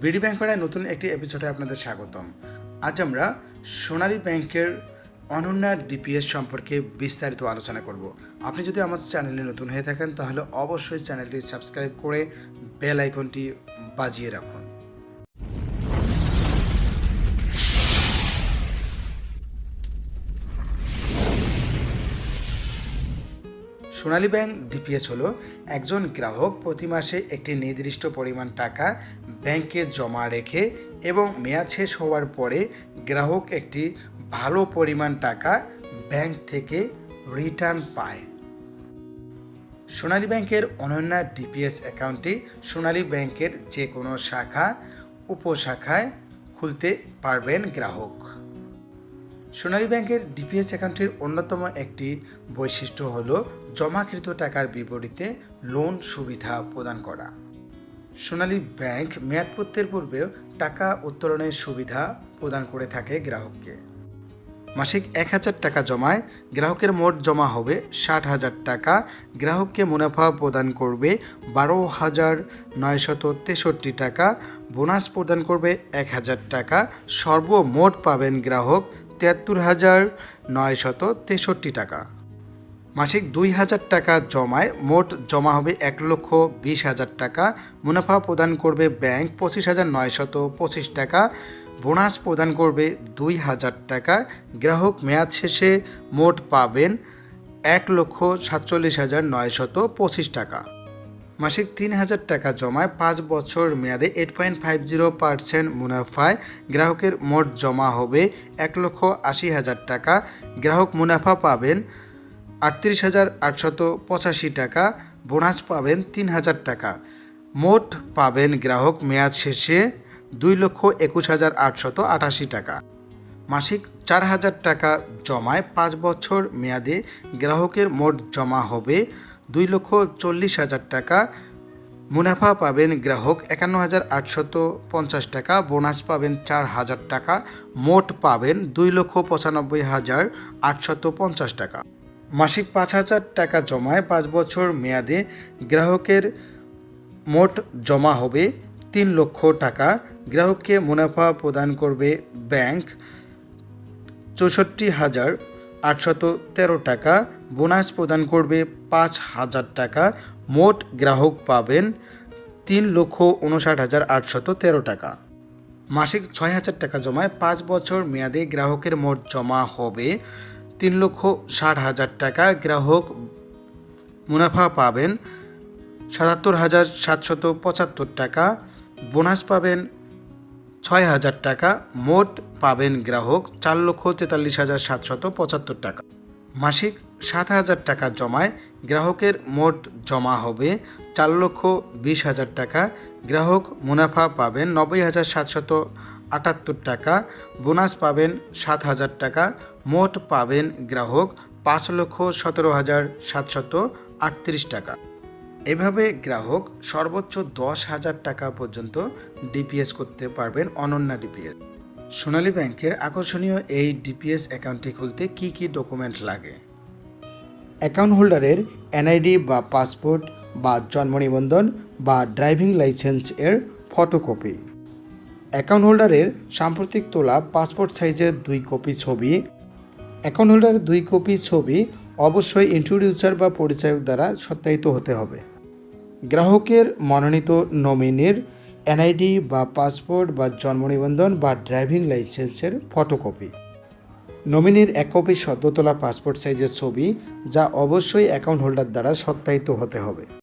BD bank পাড়ায় নতুন একটি এপিসোডে আপনাদের স্বাগতম। আজ আমরা সোনালী ব্যাংকের অনন্যা ডিপিএস সম্পর্কে বিস্তারিত আলোচনা করব। আপনি যদি আমার চ্যানেলে নতুন হয়ে থাকেন, তাহলে অবশ্যই চ্যানেলটি সাবস্ক্রাইব করে বেল আইকনটি বাজিয়ে রাখুন। সোনালী ব্যাংক ডিপিএস হলো একজন গ্রাহক প্রতি মাসে একটি নির্দিষ্ট পরিমাণ টাকা ব্যাংকে জমা রেখে এবং মেয়াদ শেষ হওয়ার পরে গ্রাহক একটি ভালো পরিমাণ টাকা ব্যাংক থেকে রিটার্ন পায়। সোনালী ব্যাংকের অনন্য ডিপিএস অ্যাকাউন্টটি সোনালী ব্যাংকের যে কোনো শাখা, উপশাখায় খুলতে পারবেন গ্রাহক। সোনালী ব্যাংকের ডিপিএস অ্যাকাউন্টের অন্যতম একটি বৈশিষ্ট্য হল জমাকৃত টাকার বিপরীতে লোন সুবিধা প্রদান করা। সোনালী ব্যাংক মেয়াদপত্রের পূর্বেও টাকা উত্তোলনের সুবিধা প্রদান করে থাকে গ্রাহককে। মাসিক এক হাজার টাকা জমায়, গ্রাহকের মোট জমা হবে ষাট হাজার টাকা, গ্রাহককে মুনাফা প্রদান করবে বারো হাজার নয়শত তেষট্টি টাকা, বোনাস প্রদান করবে এক হাজার টাকা, সর্বমোট পাবেন গ্রাহক তিয়াত্তর হাজার নয়শত তেষট্টি টাকা। মাসিক দুই হাজার টাকা জমায়, মোট জমা হবে এক লক্ষ বিশ হাজার টাকা। মুনাফা প্রদান করবে ব্যাংক পঁচিশ হাজার নয়শত পঁচিশ টাকা। বোনাস প্রদান করবে দুই হাজার টাকা। গ্রাহক মেয়াদ শেষে মোট পাবেন এক লক্ষ সাতচল্লিশ হাজার নয়শত পঁচিশ টাকা। মাসিক তিন হাজার টাকা জমায় পাঁচ বছর মেয়াদে eight point five zero percent মুনাফায় গ্রাহকের মোট জমা হবে এক লক্ষ আশি হাজার টাকা। গ্রাহক মুনাফা পাবেন আটত্রিশ হাজার আটশত পঁচাশি টাকা, বোনাস পাবেন তিন হাজার টাকা। মোট পাবেন গ্রাহক মেয়াদ শেষে দুই লক্ষ একুশ হাজার আটশত আটাশি টাকা। মাসিক চার হাজার টাকা জমায় পাঁচ বছর মেয়াদে গ্রাহকের মোট জমা হবে দুই লক্ষ চল্লিশ হাজার টাকা। মুনাফা পাবেন গ্রাহক একান্ন হাজার আটশত পঞ্চাশ টাকা। বোনাস পাবেন চার হাজার টাকা। মোট পাবেন দুই লক্ষ পঁচানব্বই হাজার আটশত পঞ্চাশ টাকা। মাসিক পাঁচ হাজার টাকা জমায় পাঁচ বছর মেয়াদে গ্রাহকের মোট জমা হবে তিন লক্ষ টাকা। গ্রাহককে মুনাফা প্রদান করবে ব্যাংক চৌষট্টি হাজার আটশত তেরো টাকা, বোনাস প্রদান করবে পাঁচ হাজার টাকা, মোট গ্রাহক পাবেন তিন লক্ষ উনষাট হাজার আটশত তেরো টাকা। মাসিক ছয় হাজার টাকা জমায় পাঁচ বছর মেয়াদে গ্রাহকের মোট জমা হবে তিন লক্ষ ষাট হাজার টাকা, গ্রাহক মুনাফা পাবেন সাতাত্তর হাজার সাতশত পঁচাত্তর টাকা, বোনাস পাবেন ছয় হাজার টাকা, মোট পাবেন গ্রাহক চার লক্ষ তেতাল্লিশ হাজার সাতশত পঁচাত্তর টাকা। মাসিক সাত হাজার টাকা জমায়, গ্রাহকের মোট জমা হবে চার লক্ষ বিশ হাজার টাকা, গ্রাহক মুনাফা পাবেন নব্বই হাজার সাতশত আটাত্তর টাকা, বোনাস পাবেন সাত হাজার টাকা, মোট পাবেন গ্রাহক পাঁচ লক্ষ সতেরো হাজার সাতশত আটত্রিশ টাকা। এভাবে গ্রাহক সর্বোচ্চ দশ হাজার টাকা পর্যন্ত ডিপিএস করতে পারবেন অনন্যা ডিপিএস সোনালী ব্যাংকের আকর্ষণীয় এই ডিপিএস অ্যাকাউন্টটি খুলতে কি কি ডকুমেন্ট লাগে? অ্যাকাউন্ট হোল্ডারের এনআইডি বা পাসপোর্ট বা জন্ম নিবন্ধন বা ড্রাইভিং লাইসেন্স এর ফটোকপি অ্যাকাউন্ট হোল্ডারের সাম্প্রতিক তোলা পাসপোর্ট সাইজের দুই কপি ছবি। অ্যাকাউন্ট হোল্ডারের দুই কপি ছবি অবশ্যই ইন্ট্রোডিউসার বা পরিচায়ক দ্বারা সত্যায়িত হতে হবে। গ্রাহকের মনোনীত নমিনির এনআইডি বা পাসপোর্ট বা জন্ম নিবন্ধন বা ড্রাইভিং লাইসেন্সের ফটোকপি। নমিনির এক কপি সদ্য তোলা পাসপোর্ট সাইজের ছবি, যা অবশ্যই অ্যাকাউন্ট হোল্ডার দ্বারা সত্যায়িত হতে হবে।